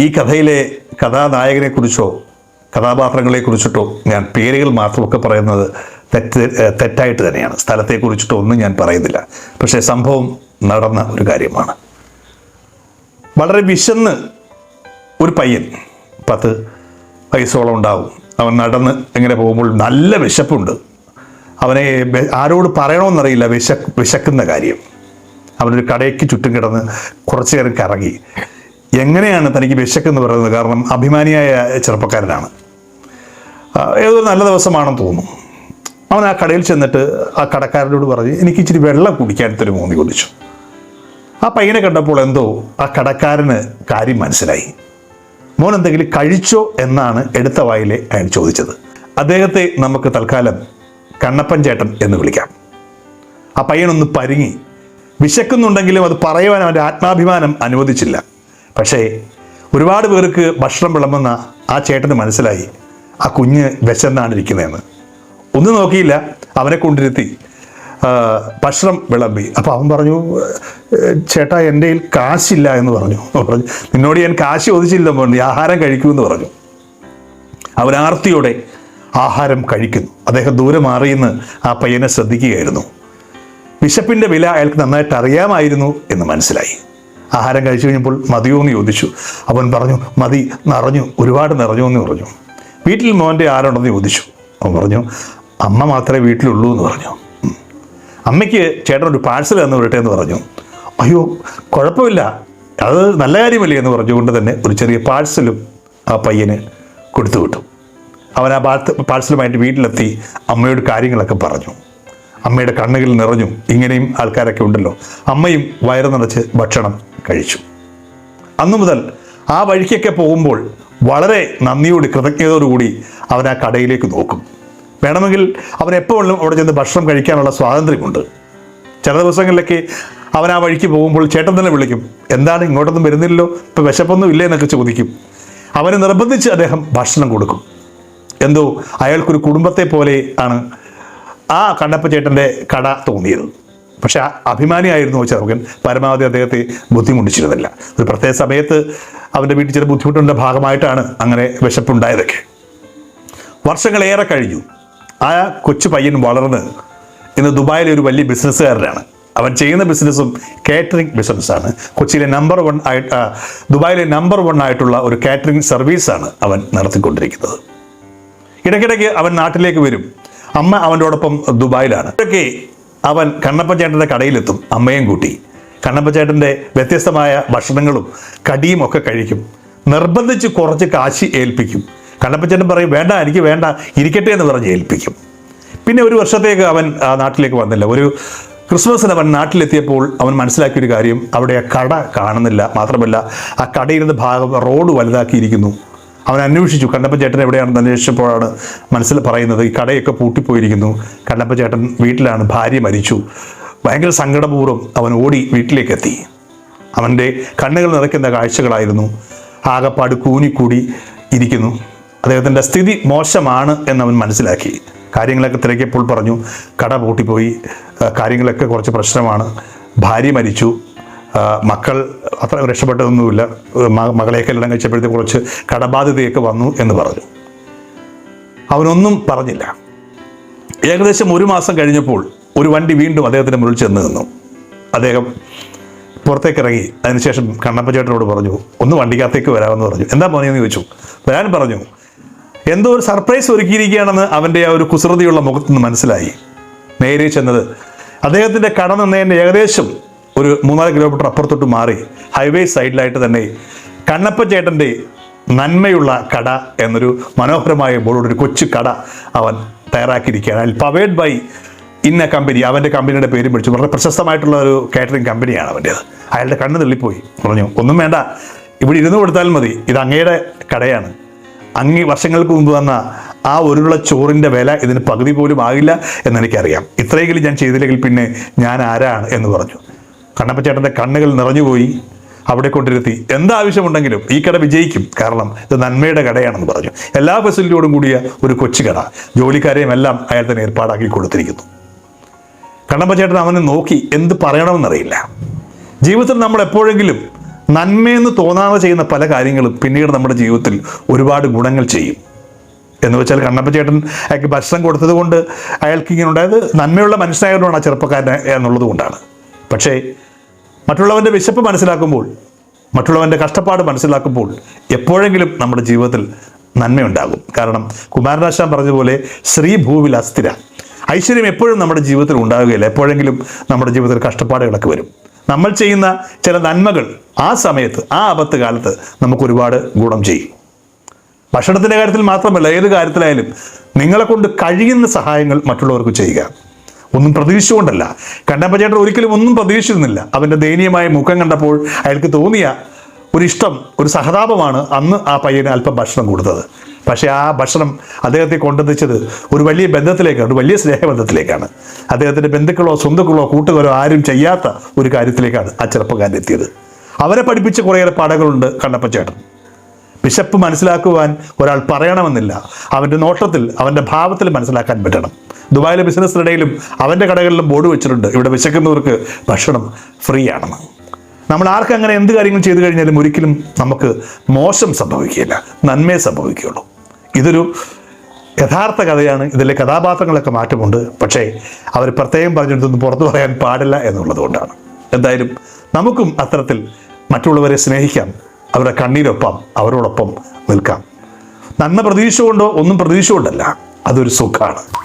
ഈ കഥയിലെ കഥാനായകനെ കുറിച്ചോ കഥാപാത്രങ്ങളെ കുറിച്ചിട്ടോ ഞാൻ പേരുകൾ മാത്രമൊക്കെ പറയുന്നത് തെറ്റ് തെറ്റായിട്ട് തന്നെയാണ്. സ്ഥലത്തെ കുറിച്ചിട്ടോ ഒന്നും ഞാൻ പറയുന്നില്ല. പക്ഷേ സംഭവം നടന്ന ഒരു കാര്യമാണ്. വളരെ വിശന്ന് ഒരു പയ്യൻ പത്ത് വയസ്സോളം ഉണ്ടാവും. അവൻ നടന്ന് ഇങ്ങനെ പോകുമ്പോൾ നല്ല വിശപ്പുണ്ട്. അവനെ ആരോട് പറയണമെന്നറിയില്ല വിശ വിശക്കുന്ന കാര്യം. അവനൊരു കടയ്ക്ക് ചുറ്റും കിടന്ന് കുറച്ചു നേരം കറങ്ങി. എങ്ങനെയാണ് തനിക്ക് വിശക്കെന്ന് പറയുന്നത്? കാരണം അഭിമാനിയായ ചെറുപ്പക്കാരനാണ്. ഏതൊരു നല്ല ദിവസമാണെന്ന് തോന്നുന്നു അവൻ ആ കടയിൽ ചെന്നിട്ട് ആ കടക്കാരനോട് പറഞ്ഞ് എനിക്ക് ഇച്ചിരി വെള്ളം കുടിക്കാൻ തരുമോ എന്ന് ചോദിച്ചു ആ പയ്യനെ കണ്ടപ്പോൾ എന്തോ ആ കടക്കാരന് കാര്യം മനസ്സിലായി. മോൻ എന്തെങ്കിലും കഴിച്ചോ എന്നാണ് എടുത്ത വായിലെ അയാൾ ചോദിച്ചത്. അദ്ദേഹത്തെ നമുക്ക് തൽക്കാലം കണ്ണപ്പൻ ചേട്ടൻ എന്ന് വിളിക്കാം. ആ പയ്യനൊന്ന് പരുങ്ങി. വിശക്കുന്നുണ്ടെങ്കിലും അത് പറയുവാൻ അവന്റെ ആത്മാഭിമാനം അനുവദിച്ചില്ല. പക്ഷേ ഒരുപാട് പേർക്ക് ഭക്ഷണം വിളമ്പുന്ന ആ ചേട്ടന് മനസ്സിലായി ആ കുഞ്ഞ് വിശന്നാണ് ഇരിക്കുന്നതെന്ന്. ഒന്നും നോക്കിയില്ല അവനെ കൊണ്ടിരുത്തി ഭക്ഷണം വിളമ്പി. അപ്പോൾ അവൻ പറഞ്ഞു ചേട്ടാ എന്റെ കയ്യിൽ കാശില്ല എന്ന് പറഞ്ഞു. പറഞ്ഞു നിന്നോട് ഞാൻ കാശ് ചോദിച്ചില്ല പറഞ്ഞു ആഹാരം കഴിക്കൂ എന്ന് പറഞ്ഞു. അവൻ ആർത്തിയോടെ ആഹാരം കഴിക്കുന്നു. അദ്ദേഹം ദൂരെ മാറിയെന്ന് ആ പയ്യനെ ശ്രദ്ധിക്കുകയായിരുന്നു. വിശപ്പിന്റെ വില അയാൾക്ക് നന്നായിട്ട് അറിയാമായിരുന്നു എന്ന് മനസ്സിലായി. ആഹാരം കഴിച്ചു കഴിഞ്ഞപ്പോൾ മതിയോ എന്ന് ചോദിച്ചു. അവൻ പറഞ്ഞു മതി നിറഞ്ഞു ഒരുപാട് നിറഞ്ഞു എന്ന് പറഞ്ഞു. വീട്ടിൽ മോന്റെ ആരുണ്ടെന്ന് ചോദിച്ചു. അവൻ പറഞ്ഞു അമ്മ മാത്രമേ വീട്ടിലുള്ളൂ എന്ന് പറഞ്ഞു. അമ്മയ്ക്ക് ചേട്ടൻ ഒരു പാഴ്സൽ തന്നു വിടട്ടെ എന്ന് പറഞ്ഞു. അയ്യോ കുഴപ്പമില്ല. അത് നല്ല കാര്യമല്ലേ എന്ന് പറഞ്ഞുകൊണ്ട് തന്നെ ഒരു ചെറിയ പാഴ്സലും ആ പയ്യന് കൊടുത്തു വിട്ടു. അവൻ ആ പാഴ്സ പാഴ്സലുമായിട്ട് വീട്ടിലെത്തി അമ്മയോട് കാര്യങ്ങളൊക്കെ പറഞ്ഞു. അമ്മയുടെ കണ്ണുകൾ നിറഞ്ഞു ഇങ്ങനെയും ആൾക്കാരൊക്കെ ഉണ്ടല്ലോ. അമ്മയും വയറ് നിറച്ച് ഭക്ഷണം കഴിച്ചു. അന്നു മുതൽ ആ വഴിക്കൊക്കെ പോകുമ്പോൾ വളരെ നന്ദിയോട് കൃതജ്ഞതയോടുകൂടി അവൻ ആ കടയിലേക്ക് നോക്കും. വേണമെങ്കിൽ അവൻ എപ്പോഴും അവിടെ ചെന്ന് ഭക്ഷണം കഴിക്കാനുള്ള സ്വാതന്ത്ര്യമുണ്ട്. ചില ദിവസങ്ങളിലൊക്കെ അവൻ ആ വഴിക്ക് പോകുമ്പോൾ ചേട്ടൻ തന്നെ വിളിക്കും എന്താണ് ഇങ്ങോട്ടൊന്നും വരുന്നില്ലല്ലോ? ഇപ്പം വിശപ്പൊന്നും ഇല്ലേ? എന്നൊക്കെ ചോദിക്കും. അവനെ നിർബന്ധിച്ച് അദ്ദേഹം ഭക്ഷണം കൊടുക്കും. എന്തോ അയാൾക്കൊരു കുടുംബത്തെ പോലെ ആണ് ആ കണ്ണപ്പ ചേട്ടന്റെ കട തോന്നിയത്. പക്ഷെ അഭിമാനിയായിരുന്നു ആ ചെറുക്കൻ. പരമാവധി അദ്ദേഹത്തെ ബുദ്ധിമുട്ടിച്ചിരുന്നില്ല. ഒരു പ്രത്യേക സമയത്ത് അവന്റെ വീട്ടിൽ ചില ബുദ്ധിമുട്ടിന്റെ ഭാഗമായിട്ടാണ് അങ്ങനെ വിശപ്പുണ്ടായതൊക്കെ. വർഷങ്ങളേറെ കഴിഞ്ഞു. ആ കൊച്ചു പയ്യൻ വളർന്ന് ഇന്ന് ദുബായിലെ ഒരു വലിയ ബിസിനസ്സുകാരനാണ്. അവൻ ചെയ്യുന്ന ബിസിനസ്സും കാറ്ററിംഗ് ബിസിനസ്സാണ്. കൊച്ചിയിലെ നമ്പർ വൺ ആയിട്ട് ദുബായിലെ നമ്പർ വൺ ആയിട്ടുള്ള ഒരു കാറ്ററിംഗ് സർവീസാണ് അവൻ നടത്തിക്കൊണ്ടിരിക്കുന്നത്. ഇടയ്ക്കിടയ്ക്ക് അവൻ നാട്ടിലേക്ക് വരും. അമ്മ അവന്റെ ഒപ്പം ദുബായിലാണ്. ഇതൊക്കെ അവൻ കണ്ണപ്പൻ ചേട്ടന്റെ കടയിലെത്തും അമ്മയും കൂട്ടി. കണ്ണപ്പൻ ചേട്ടന്റെ വ്യത്യസ്തമായ ഭക്ഷണങ്ങളും കടിയും ഒക്കെ കഴിക്കും. നിർബന്ധിച്ച് കുറച്ച് കാശി ഏൽപ്പിക്കും. കണ്ണപ്പച്ചേട്ടൻ പറയും വേണ്ട എനിക്ക് വേണ്ട ഇരിക്കട്ടെ എന്ന് പറഞ്ഞ് ഏൽപ്പിക്കും. പിന്നെ ഒരു വർഷത്തേക്ക് അവൻ ആ നാട്ടിലേക്ക് വന്നില്ല. ഒരു ക്രിസ്മസിന് അവൻ നാട്ടിലെത്തിയപ്പോൾ അവൻ മനസ്സിലാക്കിയൊരു കാര്യം അവിടെ ആ കട കാണുന്നില്ല. മാത്രമല്ല ആ കടയിരുന്ന ഭാഗം റോഡ് വലുതാക്കിയിരിക്കുന്നു. അവൻ അന്വേഷിച്ചു. കണ്ണപ്പ ചേട്ടൻ എവിടെയാണെന്ന് അന്വേഷിച്ചപ്പോഴാണ് മനസ്സിൽ പറയുന്നത് ഈ കടയൊക്കെ പൂട്ടിപ്പോയിരിക്കുന്നു. കണ്ണപ്പ ചേട്ടൻ വീട്ടിലാണ് ഭാര്യ മരിച്ചു. ഭയങ്കര സങ്കടപൂർവം അവൻ ഓടി വീട്ടിലേക്കെത്തി. അവന്റെ കണ്ണുകൾ നിറയ്ക്കുന്ന കാഴ്ചകളായിരുന്നു. ആകപ്പാട് കൂനിക്കൂടി ഇരിക്കുന്നു. അദ്ദേഹത്തിന്റെ സ്ഥിതി മോശമാണ് എന്നവൻ മനസ്സിലാക്കി. കാര്യങ്ങളൊക്കെ തിരക്കിയപ്പോൾ പറഞ്ഞു കട പൂട്ടിപ്പോയി. കാര്യങ്ങളൊക്കെ കുറച്ച് പ്രശ്നമാണ്. ഭാര്യ മരിച്ചു. മക്കൾ അത്ര രക്ഷപ്പെട്ടതൊന്നുമില്ല. മകളെയൊക്കെ എല്ലാം കഴിച്ചപ്പോഴത്തെ കുറച്ച് കടബാധ്യതയൊക്കെ വന്നു എന്ന് പറഞ്ഞു. അവനൊന്നും പറഞ്ഞില്ല. ഏകദേശം ഒരു മാസം കഴിഞ്ഞപ്പോൾ ഒരു വണ്ടി വീണ്ടും അദ്ദേഹത്തിന്റെ മുന്നിൽ ചെന്ന് നിന്നു. അദ്ദേഹം പുറത്തേക്ക് ഇറങ്ങി അതിനുശേഷം കണ്ണപ്പ ചേട്ടനോട് പറഞ്ഞു ഒന്ന് വണ്ടിക്കകത്തേക്ക് വരാമെന്ന് പറഞ്ഞു. എന്താ പറഞ്ഞതെന്ന് ചോദിച്ചു. വരാൻ പറഞ്ഞു. എന്തോ ഒരു സർപ്രൈസ് ഒരുക്കിയിരിക്കുകയാണെന്ന് അവന്റെ ആ ഒരു കുസൃതിയുള്ള മുഖത്ത് നിന്ന് മനസ്സിലായി. നേരെ ചെന്നത് അദ്ദേഹത്തിന്റെ കട നിന്നതിന്റെ ഏകദേശം ഒരു മൂന്നാൽ കിലോമീറ്റർ അപ്പുറത്തോട്ട് മാറി ഹൈവേ സൈഡിലായിട്ട് തന്നെ കണ്ണപ്പ ചേട്ടന്റെ നന്മയുള്ള കട എന്നൊരു മനോഹരമായ ബോർഡോട് ഒരു കൊച്ചു കട അവൻ തയ്യാറാക്കിയിരിക്കുകയാണ്. അതിൽ പവേഡ് ബൈ ഇന്ന കമ്പനി അവന്റെ കമ്പനിയുടെ പേരും വിളിച്ചു വളരെ പ്രശസ്തമായിട്ടുള്ള ഒരു കാറ്ററിംഗ് കമ്പനിയാണ് അവന്റേത്. അയാളുടെ കണ്ണ് തള്ളിപ്പോയി. പറഞ്ഞു ഒന്നും വേണ്ട. ഇവിടെ ഇരുന്ന് കൊടുത്താൽ മതി. ഇത് അങ്ങയുടെ കടയാണ്. അങ്ങി വർഷങ്ങൾക്ക് മുമ്പ് വന്ന ആ ഒരുള്ള ചോറിന്റെ വില ഇതിന് പകുതി പോലും ആകില്ല എന്നെനിക്കറിയാം. ഇത്രയെങ്കിലും ഞാൻ ചെയ്തില്ലെങ്കിൽ പിന്നെ ഞാൻ ആരാണ്? എന്ന് പറഞ്ഞു. കണ്ണപ്പച്ചേട്ടന്റെ കണ്ണുകൾ നിറഞ്ഞുപോയി അവിടെ കൊണ്ടിരുത്തി. എന്താവശ്യമുണ്ടെങ്കിലും ഈ കട വിജയിക്കും. കാരണം ഇത് നന്മയുടെ കടയാണെന്ന് പറഞ്ഞു. എല്ലാ ഫെസിലിറ്റിയോടും കൂടിയ ഒരു കൊച്ചു കട. ജോലിക്കാരെയും എല്ലാം അയാൾ തന്നെ ഏർപ്പാടാക്കി കൊടുത്തിരിക്കുന്നു. കണ്ണപ്പച്ചേട്ടൻ അവനെ നോക്കി എന്ത് പറയണമെന്നറിയില്ല. ജീവിതത്തിൽ നമ്മൾ എപ്പോഴെങ്കിലും നന്മയെന്ന് തോന്നാതെ ചെയ്യുന്ന പല കാര്യങ്ങളും പിന്നീട് നമ്മുടെ ജീവിതത്തിൽ ഒരുപാട് ഗുണങ്ങൾ ചെയ്യും. എന്ന് വെച്ചാൽ കണ്ണപ്പ ചേട്ടൻ അയാൾക്ക് ഭക്ഷണം കൊടുത്തത് കൊണ്ട് അയാൾക്ക് ഇങ്ങനെ ഉണ്ടായത് നന്മയുള്ള മനുഷ്യനായതുകൊണ്ടാണ് ആ ചെറുപ്പക്കാരൻ എന്നുള്ളത് കൊണ്ടാണ്. പക്ഷേ മറ്റുള്ളവന്റെ വിശപ്പ് മനസ്സിലാക്കുമ്പോൾ മറ്റുള്ളവന്റെ കഷ്ടപ്പാട് മനസ്സിലാക്കുമ്പോൾ എപ്പോഴെങ്കിലും നമ്മുടെ ജീവിതത്തിൽ നന്മയുണ്ടാകും. കാരണം കുമാരനാശാൻ പറഞ്ഞതുപോലെ ശ്രീ ഭൂവിൽ അസ്ഥിര. ഐശ്വര്യം എപ്പോഴും നമ്മുടെ ജീവിതത്തിൽ ഉണ്ടാകുകയില്ല. എപ്പോഴെങ്കിലും നമ്മുടെ ജീവിതത്തിൽ കഷ്ടപ്പാടുകളൊക്കെ വരും. നമ്മൾ ചെയ്യുന്ന ചില നന്മകൾ ആ സമയത്ത് ആ ആപത്ത് കാലത്ത് നമുക്ക് ഒരുപാട് ഗുണം ചെയ്യും. ഭക്ഷണത്തിന്റെ കാര്യത്തിൽ മാത്രമല്ല ഏത് കാര്യത്തിലായാലും നിങ്ങളെ കൊണ്ട് കഴിയുന്ന സഹായങ്ങൾ മറ്റുള്ളവർക്ക് ചെയ്യുക. ഒന്നും പ്രതീക്ഷിച്ചുകൊണ്ടല്ല. കണ്ടപ്പ ചേട്ടൻ ഒരിക്കലും ഒന്നും പ്രതീക്ഷിച്ചിരുന്നില്ല. അവന്റെ ദയനീയമായ മുഖം കണ്ടപ്പോൾ അയാൾക്ക് തോന്നിയ ഒരു ഇഷ്ടം ഒരു സഹതാപമാണ് അന്ന് ആ പയ്യന് അല്പം ഭക്ഷണം കൊടുത്തത്. പക്ഷേ ആ ഭക്ഷണം അദ്ദേഹത്തെ കൊണ്ടെത്തിച്ചത് ഒരു വലിയ ബന്ധത്തിലേക്കാണ് ഒരു വലിയ സ്നേഹബന്ധത്തിലേക്കാണ്. അദ്ദേഹത്തിന്റെ ബന്ധുക്കളോ സ്വന്തക്കളോ കൂട്ടുകാരോ ആരും ചെയ്യാത്ത ഒരു കാര്യത്തിലേക്കാണ് ആ ചെറുപ്പക്കാരൻ എത്തിയത്. അവരെ പഠിപ്പിച്ച കുറേയേറെ പാഠങ്ങളുണ്ട് കണ്ണപ്പച്ചേട്ടൻ വിശപ്പ് മനസ്സിലാക്കുവാൻ ഒരാൾ പറയണമെന്നില്ല. അവന്റെ നോട്ടത്തിൽ അവന്റെ ഭാവത്തിൽ മനസ്സിലാക്കാൻ പറ്റണം. ദുബായിലെ ബിസിനസ്സിനിടയിലും അവന്റെ കടകളിലും ബോർഡ് വെച്ചിട്ടുണ്ട്. ഇവിടെ വിശക്കുന്നവർക്ക് ഭക്ഷണം ഫ്രീ ആണെന്ന് നമ്മൾ ആർക്കും അങ്ങനെ എന്ത് കാര്യങ്ങൾ ചെയ്തു കഴിഞ്ഞാലും ഒരിക്കലും നമുക്ക് മോശം സംഭവിക്കുകയില്ല. നന്മയെ സംഭവിക്കുകയുള്ളൂ. ഇതൊരു യഥാർത്ഥ കഥയാണ്. ഇതിലെ കഥാപാത്രങ്ങളൊക്കെ മാറ്റമുണ്ട്. പക്ഷേ അവർ പ്രത്യേകം പറഞ്ഞെടുത്തൊന്നും പുറത്തു പറയാൻ പാടില്ല എന്നുള്ളതുകൊണ്ടാണ്. എന്തായാലും നമുക്കും അത്തരത്തിൽ മറ്റുള്ളവരെ സ്നേഹിക്കാം. അവരുടെ കണ്ണീരൊപ്പം അവരോടൊപ്പം നിൽക്കാം. നന്മ പ്രതീക്ഷ കൊണ്ടോ ഒന്നും പ്രതീക്ഷ കൊണ്ടല്ല അതൊരു സുഖമാണ്